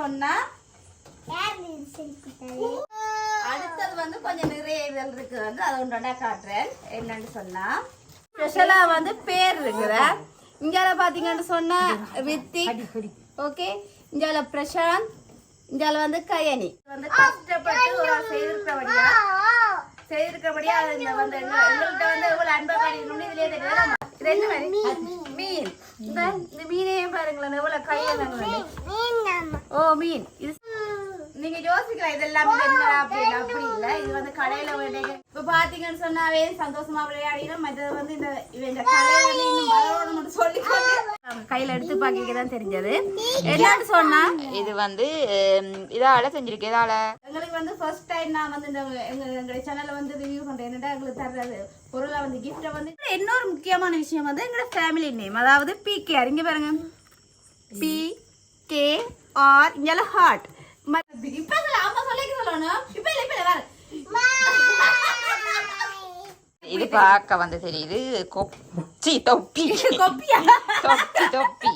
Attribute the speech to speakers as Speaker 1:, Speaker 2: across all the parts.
Speaker 1: சொன்னா? அடுத்தது வந்து கொஞ்சம் நிறைய இதழ் இருக்கு வந்து அதை ஒன்றா காட்டுறேன். என்னன்னு சொன்னா? ஸ்பெஷலா வந்து பேர் இருக்குற இங்கால பாத்தீங்கன்னு சொன்னா ரித்திக் ஓகே? இங்கால பிரசாந்த் இங்கால வந்து கயனி. வந்து கஷ்டப்பட்டு செய்திருக்கிறபடியா? செய்திருக்கிறபடியா இந்த வந்து எங்க- எங்கள்கிட்ட வந்து எவ்வளவு அன்பா காட்டிக்கணும்னு இதுலயே தெரியாது? இது என்ன மாதிரி? மீன் இந்த மீனையும் பாருங்களேன் எவ்வளவு கையில ஓ மீன். இது நீங்க யோசிக்கலாம் இதெல்லாம் என்ன அப்படின்னு அப்படி இல்ல இது வந்து கடையில வேண்டிய இப்ப பாத்தீங்கன்னு சொன்னாவே சந்தோஷமா விளையாடினா மற்றது வந்து இந்த இந்த கடையில சொல்லி கையில எடுத்து பாக்கிக்க தான் தெரிஞ்சது. என்னன்னு சொன்னா
Speaker 2: இது வந்து இதால செஞ்சிருக்கு. இதால
Speaker 1: எங்களுக்கு வந்து ஃபர்ஸ்ட் டைம் நான் வந்து இந்த எங்க எங்களுடைய சேனல்ல வந்து ரிவ்யூ பண்றேன். என்னடா எங்களுக்கு தர்றது? பொருளை வந்து கிஃப்ட்டை வந்து இன்னொரு முக்கியமான விஷயம் வந்து எங்களோட ஃபேமிலி நேம் அதாவது பிகேஆர் இங்க பாருங்க. பி கே ஆர் இங்கெல்லாம் ஹார்ட். இப்ப சொல்ல அம்மா சொல்லிக்க சொல்லணும் இப்ப இல்ல இப்ப இல்ல வேற.
Speaker 2: இது பார்க்க வந்து தெரியுது கொச்சி தொப்பி.
Speaker 1: கொப்பியா?
Speaker 2: தொப்பி தொப்பி.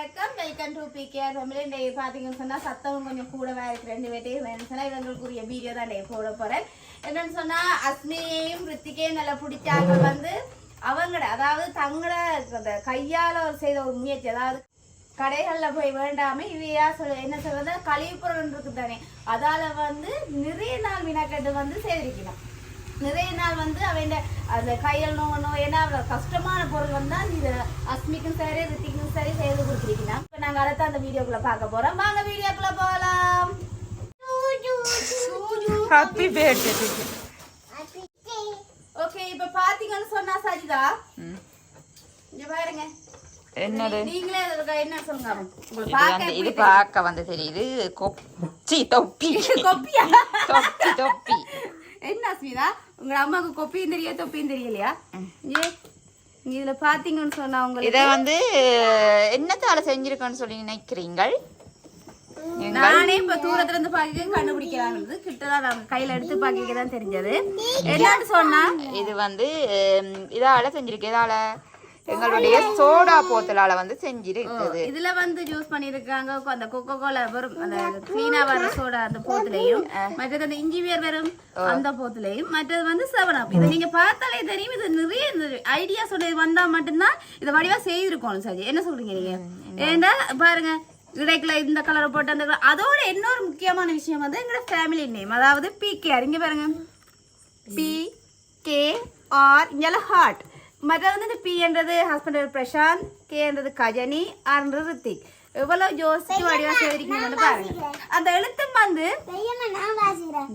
Speaker 1: வணக்கம். Welcome to PKR family day பார்த்தீங்கன்னு சொன்னால் சத்தம் கொஞ்சம் கூடவா இருக்கு. ரெண்டு பேர்ட்டையும் வேணும்னு சொன்னால் இவங்களுக்குரிய வீடியோ தான் டே போட போகிறேன் என்னன்னு சொன்னால் அஸ்மியையும் ரித்திகையும் நல்லா பிடிச்சாங்க வந்து அவங்களோட அதாவது தங்களோட அந்த கையால் செய்த ஒரு முயற்சி அதாவது கடைகளில் போய் வேண்டாம இவையா சொல் என்ன சொல்றது? கழிவுப்புறம் இருக்கு தானே. அதால வந்து நிறைய நாள் வினாக்கட்டு வந்து செய்திருக்கணும். நிறைய நாள் வந்து அவன் அந்த கையில் நோ நோ ஏன்னா அவ்வளோ கஷ்டமான பொருள் வந்து தான் இது அஸ்மிக்கும் சரி ரித்திக்கும் சரி செய்து கொடுத்துருக்கலாம் இப்போ நாங்கள் அடுத்த அந்த வீடியோக்குள்ள பார்க்க போறோம். வாங்க வீடியோக்குள்ள போகலாம்
Speaker 2: ஹாப்பி பர்த்டே
Speaker 1: ஓகே இப்போ பார்த்தீங்கன்னு சொன்னா சரிதா? இங்க பாருங்க.
Speaker 2: என்னது?
Speaker 1: நீங்களே என்ன சொல்லுங்க?
Speaker 2: இது
Speaker 1: பார்க்க
Speaker 2: வந்து தெரியுது? கொச்சி தொப்பி.
Speaker 1: கொப்பியா?
Speaker 2: தொப்பி தொப்பி.
Speaker 1: என்ன அஸ்மிதா? உங்க அம்மாவுக்கு கொப்பியும் தெரிய தொப்பியும் தெரியலையா ஏ இதுல பாத்தீங்கன்னு சொன்னா உங்களுக்கு
Speaker 2: இத வந்து என்னத்தால செஞ்சிருக்கோன்னு சொல்லி நினைக்கிறீங்கள்?
Speaker 1: நானே இப்ப தூரத்துல இருந்து பாக்க கண்டுபிடிக்கிறாங்க கிட்டதான் நாங்க கையில எடுத்து பாக்க தான் தெரிஞ்சது. என்னன்னு சொன்னா
Speaker 2: இது வந்து இதால செஞ்சிருக்கு இதால எங்களுடைய சோடா போத்தலால வந்து செஞ்சிருக்குது
Speaker 1: இதுல வந்து ஜூஸ் பண்ணிருக்காங்க. அந்த கொக்கோ கோலா வரும் அந்த கிளீனா வர சோடா அந்த போத்துலயும் மற்றது அந்த இஞ்சி வேர் வரும் அந்த போத்துலயும் மற்றது வந்து செவன் அப் இது நீங்க பார்த்தாலே தெரியும். இது நிறைய ஐடியா சொன்னது வந்தா மட்டும்தான் இதை வடிவா செய்திருக்கோம் சரி என்ன சொல்றீங்க நீங்க? ஏன்னா பாருங்க இடைக்குல இந்த கலரை போட்டு அந்த அதோட இன்னொரு முக்கியமான விஷயம் வந்து எங்களோட ஃபேமிலி நேம் அதாவது பிகேஆர் இங்க பாருங்க. பி கே ஆர் இங்கெல்லாம் ஹார்ட் மற்றது வந்து பின்றது ஹஸ்பண்ட் பிரசாந்த் கேன்றது கஜனி ஆர்ன்றது ரித்திக். எவ்வளவு யோசிச்சு வடிவா செய்திருக்கீங்கன்னு பாருங்க. அந்த எழுத்தும் வந்து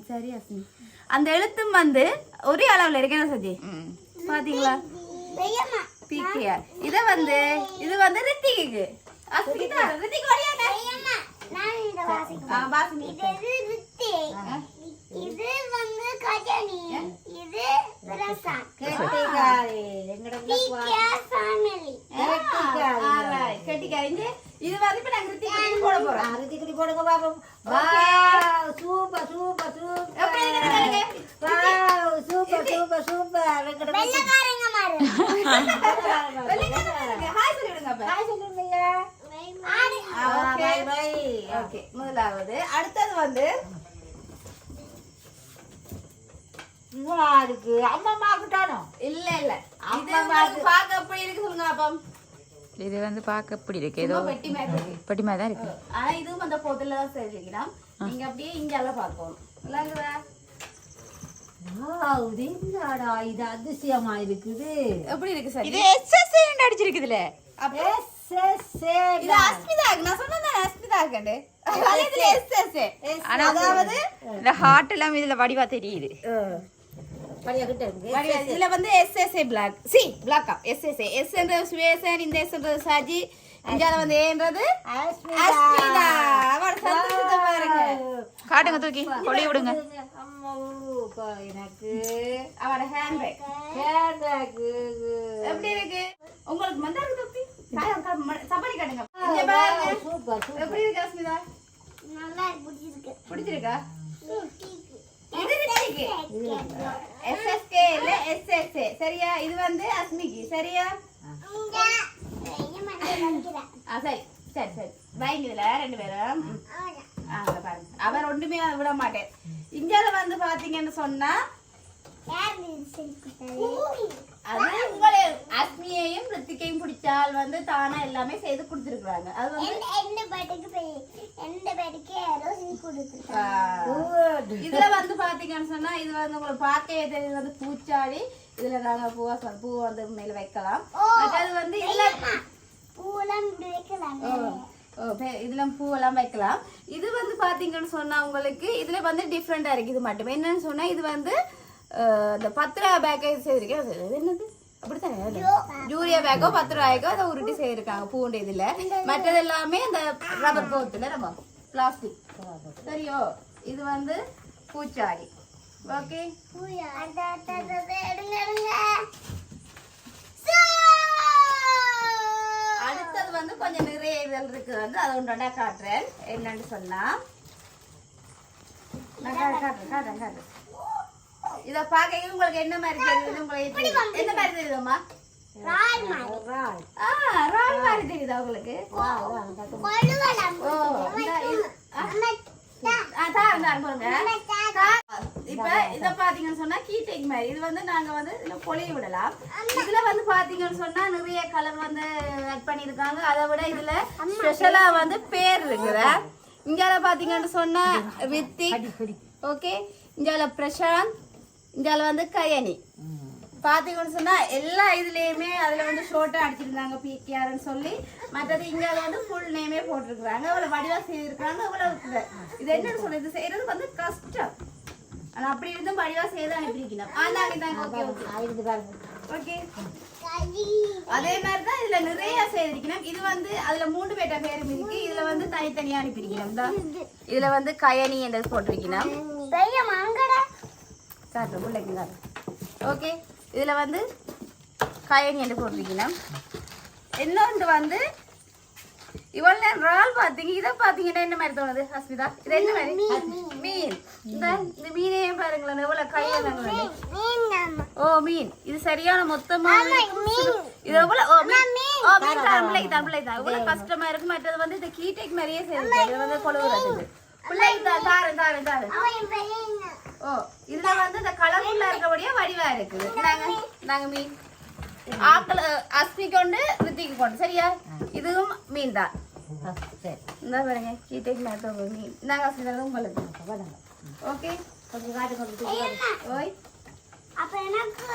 Speaker 1: சரி அஸ்மி அந்த எழுத்தும் வந்து ஒரே அளவுல இருக்கு. என்ன சஜி. பாத்தீங்களா? பிகேஆர் இத வந்து இது வந்து ரித்திக்கு அஸ்மிதா ரித்திக் ஆ, வாசிங்க.
Speaker 3: இது வந்து கஜனி. இது பிரசாந்த்
Speaker 1: கெட்டிக்காரி. எங்கட
Speaker 3: பிகேஆர் ஃபேமிலி
Speaker 1: Alright, கெட்டிக்காரி. இங்க இது வந்து இப்ப நாங்க ரித்திக்கு போட போறோம்
Speaker 4: அறுதிக்குடி போடுங்க பாப்போம். Wow super super super.
Speaker 1: எப்படி இருக்கு பாருங்க.
Speaker 4: Wow super super super. Venkata
Speaker 3: வெள்ளக்காரங்க மாறு.
Speaker 1: வெள்ளைக்காரங்க, hi சொல்லிவிடுங்க அப்ப.
Speaker 4: ஹாய் சொல்லுங்கய்யா.
Speaker 3: ஆடு.
Speaker 1: ஆ, okay.
Speaker 4: பை பை
Speaker 1: Okay, முதலாவது. அடுத்தது வந்து
Speaker 4: நல்லா இருக்கு? அம்மா மாக்கிட்டானோ
Speaker 1: இல்ல இல்ல.
Speaker 4: அம்மா
Speaker 1: பார்க்க எப்படி இருக்கு சொல்லுங்க அப்பம்?
Speaker 2: இது வந்து பார்க்க எப்படி இருக்கு? ஏதோ
Speaker 1: சும்மா பெட்டி மாதிரி இருக்கு.
Speaker 2: பெட்டி மாதிரி தான் இருக்கு.
Speaker 1: ஆனா இதுவும் அந்த போத்துல தான் செஞ்சுக்கலாம் நீங்க அப்படியே இங்கால பார்க்கணும். இல்லைங்களா
Speaker 4: என்னடா இது அதிசயமா இருக்குது.
Speaker 1: எப்படி இருக்கு சார்?
Speaker 2: இது எஸ்எஸ் அடிச்சிருக்குதுல.
Speaker 4: எஸ் எஸ்
Speaker 1: இது அஸ்மிதா நான் சொன்னேன் அஸ்மிதா கண்டு அது இதுல எஸ்
Speaker 2: ஆனா
Speaker 1: அதாவது
Speaker 2: இந்த ஹார்ட் எல்லாம் இதுல வடிவா தெரியுது
Speaker 4: பழைய கிட்ட இருக்கு
Speaker 1: வடிவா- இதுல வந்து எஸ்எஸ்ஏ பிளாக் சி பிளாக்கா எஸ்எஸ்ஏ எஸ் என்ற சுவேசன் இந்த எஸ் என்ற சஜி இங்கால வந்து ஏன்றது
Speaker 4: அஸ்மிதா.
Speaker 1: அவட சந்தோஷத்தை பாருங்க.
Speaker 2: காட்டுங்க தூக்கி. கொழி விடுங்க
Speaker 4: எனக்கு.
Speaker 1: அவட ஹேண்ட்பேக்
Speaker 4: எனக்கு
Speaker 1: எப்படி இருக்கு? உங்களுக்கு மந்தாருக்கு தொப்பி காட்டுங்க.
Speaker 4: Super super.
Speaker 1: எப்படி இருக்கு அஸ்மிதா
Speaker 3: நல்லா பிடிச்சிருக்கு.
Speaker 1: பிடிச்சிருக்கா? எஸ்எஸ்கே இல்ல எஸ்எஸ்ஏ சரியா? இது வந்து அஸ்மிக்கு சரியா? சரி. சரி சரி. வைங்க இதுல ரெண்டு பேரும். பாருங்க. அவர் ஒண்ணுமே விட மாட்டேன். இந்தியால வந்து பாத்தீங்கன்னு சொன்னா அது உங்களை அஸ்மியையும் ரித்திகையும் பிடிச்சால் வந்து தானா எல்லாமே செய்து கொடுத்துருக்குறாங்க. அது வந்து
Speaker 3: எந்த பேட்டுக்கு போய் எந்த பேட்டுக்கு யாரோ செஞ்சு கொடுத்துருக்காங்க.
Speaker 1: இதுல வந்து பாத்தீங்கன்னு சொன்னா இது வந்து உங்களுக்கு பார்க்கவே தெரியுது வந்து பூச்சாடி இதுல நாங்க பூவா பூ வந்து மேல வைக்கலாம். மற்றது வந்து இதுல
Speaker 3: பூலாம் வைக்கலாம்.
Speaker 1: ஓ, ஓ, பே- இதுல பூவெல்லாம் வைக்கலாம். இது வந்து பாத்தீங்கன்னு சொன்னா உங்களுக்கு இதுல வந்து டிஃப்ரெண்டா இருக்கு. இது மட்டும். என்னன்னு சொன்னா இது வந்து இந்த பத்து ரூபா பேக்கை செய்திருக்கேன் என்னது? அப்படித்தானே? ஜூரியா பேக்கோ பத்து ரூபாய்க்கோ அதை உருட்டி செய்திருக்காங்க. பூண்டு இதுல. மற்றது எல்லாமே இந்த ரப்பர் போத்துல நம்ம பிளாஸ்டிக் சரியோ? இது வந்து பூச்சாடி ஓகே அடுத்தது வந்து கொஞ்சம் நிறைய இதழ் இருக்கு. வந்து அதை ஒன்றா காட்டுறேன். என்னன்னு சொன்னா. நான் காட்டுறேன் காட்டுறேன் காட்டுறேன். இத பார்க்க உங்களுக்கு என்ன மாதிரி தெரியுது? உங்களுக்கு என்ன மாதிரி தெரியுதம்மா?
Speaker 3: ரால் மாதிரி.
Speaker 1: தெரியுதா உங்களுக்கு? இப்ப இத பாத்தீங்கன்னு சொன்னா கீட்டேக் மாதிரி. இது வந்து நாங்க வந்து இதுல பொழிய விடலாம். இதுல வந்து பாத்தீங்கன்னு சொன்னா நிறைய கலர் வந்து ஆட் பண்ணிருக்காங்க அதை விட இதுல ஸ்பெஷலா வந்து பேர் இருக்குது. இங்கால பாத்தீங்கன்னு சொன்னா ரித்திக் ஓகே இங்கால பிரசாந்த் இங்கால வந்து கயனி. பாத்தீங்கன்னு சொன்னா எல்லா இதுலயுமே அதுல வந்து ஷோர்ட்டா அடிச்சிருந்தாங்க பிகேஆர்னு சொல்லி. மற்றது இங்க வந்து ஃபுல் நேமே போட்டிருக்காங்க அவ்வளவு வடிவா செய்திருக்காங்க இருக்குது. இது. என்னன்னு சொல்றது இது செய்யறது வந்து கஷ்டம் ஆனா அப்படி இருந்தும் வடிவா செய்து அனுப்பியிருக்கணும் ஆ நாங்க தாங்க ஓகே ஓகே. அதே மாதிரி தான் இதுல நிறைய செய்திருக்கணும். இது வந்து அதுல மூணு பேட்ட பேரும் இருக்கு. இதுல வந்து தனித்தனியா அனுப்பியிருக்கணும். தான் இதுல வந்து கயனி என்றது போட்டிருக்கணும். காட்டு பிள்ளைங்க காட்டு ஓகே இதில் வந்து கயனி என்று போட்டிருக்கணும் இன்னொன்று வந்து இவ்வளோ நேரம் இறால் பார்த்தீங்க இதை பார்த்தீங்கன்னா என்ன மாதிரி தோணுது ஹஸ்மிதா? இது என்ன மாதிரி? மீன் இந்த இந்த மீனையும் பாருங்களேன் எவ்வளோ கையில்
Speaker 3: மீன் நம்ம.
Speaker 1: ஓ மீன். இது சரியான மொத்தமா இது எவ்வளவு? ஓ மீன். ஓ மீன் தான் பிள்ளைக்கு தான் பிள்ளைக்கு தான். இவ்வளவு கஷ்டமா இருக்கு மற்றது வந்து இந்த கீட்டைக்கு நிறைய செய்யுது இது வந்து கொழுவுறது பிள்ளைக்கு தான் தாரு தாரு தாரு ஓ கலர்ஃபுல்லா இருக்கபடியா வடிவா இருக்குது. நாங்க நாங்க மீன். ஆக்கள் அஸ்மி கொண்டு ரித்திக்கு கொண்டு சரியா? இதுவும் மீன் தான்
Speaker 4: சரி.
Speaker 1: இந்த பாருங்க கீட்டைக்கு மேத்த மீன். நாங்க அஸ்மி தான் உங்களுக்கு. ஓகே?
Speaker 4: கொஞ்சம் காட்டு கொஞ்சம்
Speaker 1: ஓய்.
Speaker 3: அப்ப எனக்கு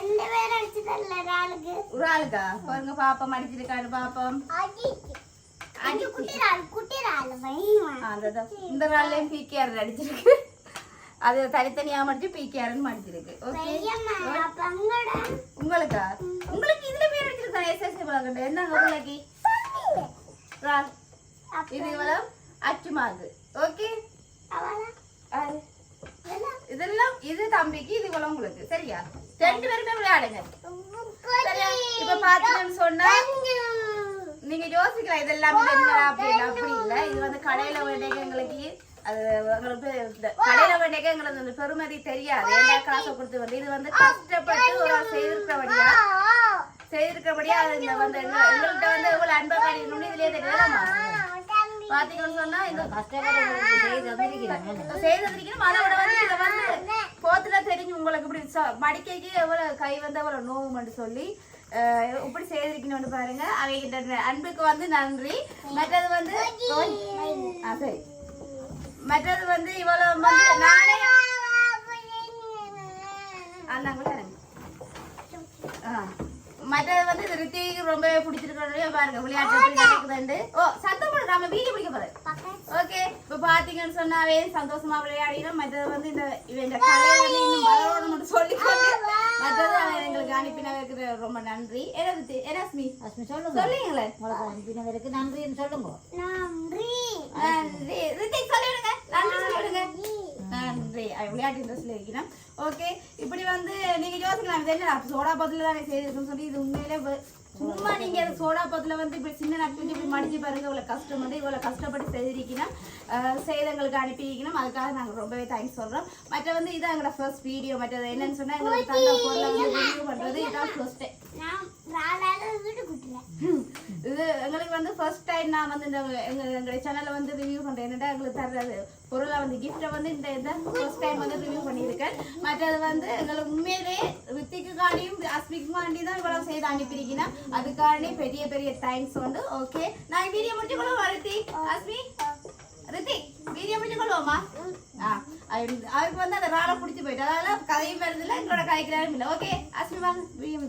Speaker 3: எந்த பேர் அடிச்சு தரல ராளுக்கு
Speaker 1: ஒரு ஆளுக்கா? பாருங்க பாப்பம் அடிச்சிருக்காரு பாப்பம்.
Speaker 3: அடி குட்டி ராள் குட்டி ராள் வைமா
Speaker 1: ஆ, அந்த தான். இந்த நாள்லயும் பிகேஆர் அடிச்சிருக்கு. அது தனித்தனியா மடிச்சு பிகேஆர்னு மடிச்சிருக்கு ஓகே உங்களுக்கா? உங்களுக்கு இதுல பேர் அடிச்சிருக்கா எஸ்எஸ்சி பழக்கண்டு என்னங்க உங்களுக்கு? இது இவ்வளவு அச்சுமாக்கு ஓகே. இதெல்லாம் இது தம்பிக்கு இது இவ்வளவு உங்களுக்கு. சரியா? ரெண்டு பேருமே விளையாடுங்க. சரியா? இப்ப பாத்தீங்கன்னு சொன்னா நீங்க யோசிக்கலாம் இதெல்லாம் இது என்ன அப்படின்னு அப்படி இல்ல. இது வந்து கடையில எங்களுக்கு அது எங்களுக்கு கடையில வேண்டிய எங்களுக்கு அந்த பெருமதி தெரியாது. என்ன காசை கொடுத்து வந்து? இது வந்து கஷ்டப்பட்டு ஒரு ஆள் செய்திருக்கிறபடியா? செய்திருக்கிறபடியா அது இந்த வந்து எங்க- எங்கள்கிட்ட வந்து எவ்வளவு அன்பா காட்டிக்கணும்னு இதுலயே தெரியலாமா பாத்தீங்கன்னு சொன்னா இந்த
Speaker 4: கஷ்டப்பட்டு
Speaker 1: செய்திருக்கணும் அதை விட வந்து இதை வந்து போத்துல தெரிஞ்சு உங்களுக்கு இப்படி ச- மடிக்கைக்கு எவ்வளவு கை வந்து எவ்வளவு நோவுமென்று சொல்லி இப்படி செய்திருக்கணும்னு பாருங்க. அவைகிட்ட அன்புக்கு வந்து நன்றி. மற்றது வந்து ஆ, சரி. மற்றது வந்து இவ்வளவு வந்து நானே மற்றது வந்து இது ரித்திக்கு ரொம்பவே பிடிச்சிருக்கிறதே பாருங்க விளையாட்டு எப்படி நடக்குதுண்டு ஓ சத்தம் போடு நம்ம வீடியோ பிடிக்க போறேன். ஓகே இப்போ பாத்தீங்கன்னு சொன்னாவே சந்தோஷமா விளையாடினோம் மற்றது வந்து இந்த இவன் கலை வந்து இன்னும் வளரணும்னு சொல்லிக்கொண்டு மற்றது அவன் எங்களுக்கு அனுப்பினவருக்கு ரொம்ப நன்றி. என்ன எனாஸ்மி
Speaker 4: அஸ்மி? சொல்லுங்க.
Speaker 1: சொல்லுங்களேன்
Speaker 4: உங்களுக்கு அனுப்பினவருக்கு நன்றின்னு சொல்லுங்க.
Speaker 3: நன்றி.
Speaker 1: நன்றி. ரித்திக் சொல்லிவிடுங்க. நன்றி சொல்லிவிடுங்க நன்றி விளையாட்டு ஓகே இப்படி வந்து நீங்க யோசிக்கலாம் இது என்ன சோடா பத்துல தானே செய்திருக்குன்னு சொல்லி இது உண்மையிலே சும்மா நீங்க சோடா பத்துல வந்து இப்படி சின்ன நட்டு இப்படி மடிச்சு பாருங்க இவ்வளவு கஷ்டம் வந்து இவ்வளவு கஷ்டப்பட்டு செய்திருக்கணும். செய்தங்களுக்கு அனுப்பியிருக்கணும். அதுக்காக நாங்க ரொம்பவே தேங்க்ஸ் சொல்றோம். மற்ற வந்து இது எங்களோட ஃபர்ஸ்ட் வீடியோ மற்றது என்னன்னு சொன்னா எங்களுக்கு தந்த பொருளை வந்து ரிவ்யூ பண்றது இதான் ஃபர்ஸ்ட் இது எங்களுக்கு வந்து ஃபர்ஸ்ட் டைம் நான் வந்து இந்த எங்க எங்களுடைய சேனல்ல வந்து ரிவ்யூ பண்றேன். என்னடா எங்களுக்கு தர்றது? பொருளை வந்து கிஃப்ட்டை வந்து இந்த இதை ஃபர்ஸ்ட் டைம் வந்து ரிவ்யூ பண்ணியிருக்கேன். மற்றது வந்து எங்களுக்கு உண்மையிலே வித்திக்கு காண்டியும் அஸ்மிக்கு காண்டி தான் இவ்வளவு செய்து அனுப்பியிருக்கேன் அதுக்காண்டி பெரிய பெரிய தேங்க்ஸ் வந்து ஓகே நான் வீடியோ முடிச்சு கொள்ளுவோம் ரித்திக் அஸ்மி ரித்திக் வீடியோ முடிச்சு கொள்வோமா ஆ அவருக்கு வந்து அந்த ராடை பிடிச்சி போயிட்டு அதனால கதையும் வருதில்ல எங்களோட கதைக்கிறாரும் இல்லை. ஓகே அஸ்மி வாங்க வீடியோ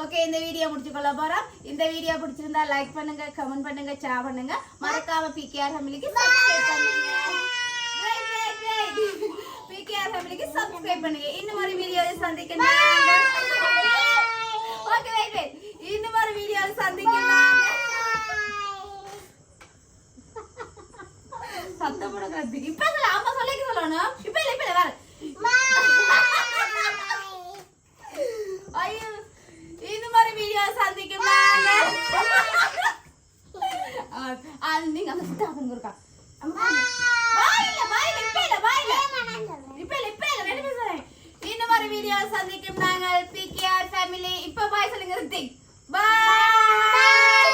Speaker 1: ஓகே இந்த வீடியோ முடிச்சு கொள்ள போறோம். இந்த வீடியோ பிடிச்சிருந்தா லைக் பண்ணுங்க கமெண்ட் பண்ணுங்க ஷேர் பண்ணுங்க. மறக்காம பிகேஆர் ஃபேமிலிக்கு சப்ஸ்கிரைப் பண்ணுங்க. பிகேஆர் ஃபேமிலிக்கு சப்ஸ்கிரைப் பண்ணுங்க. இன்னும் ஒரு வீடியோவை சந்திக்கிறேன் ஓகே வெயிட் வெயிட் இன்னும் ஒரு வீடியோவை சந்திக்கணும் சத்தம் போடுறதுக்கு இப்ப சொல்ல அம்மா சொல்லிக்க சொல்லணும் இப்ப இல்ல இப்ப இல்ல வேற ஐயோ இந்த சந்திக்கு அது நீங்க அந்த சுத்தா அவங்க இருக்கா? பாயில பாயில இப்ப இல்ல பாயில இப்ப இப்ப இல்ல ரெண்டு சொல்றேன் இந்த வீடியோ சந்திக்கும் நாங்கள் பிகேஆர் ஃபேமிலி இப்ப பாய் சொல்லுங்க ரித்திக் பாய்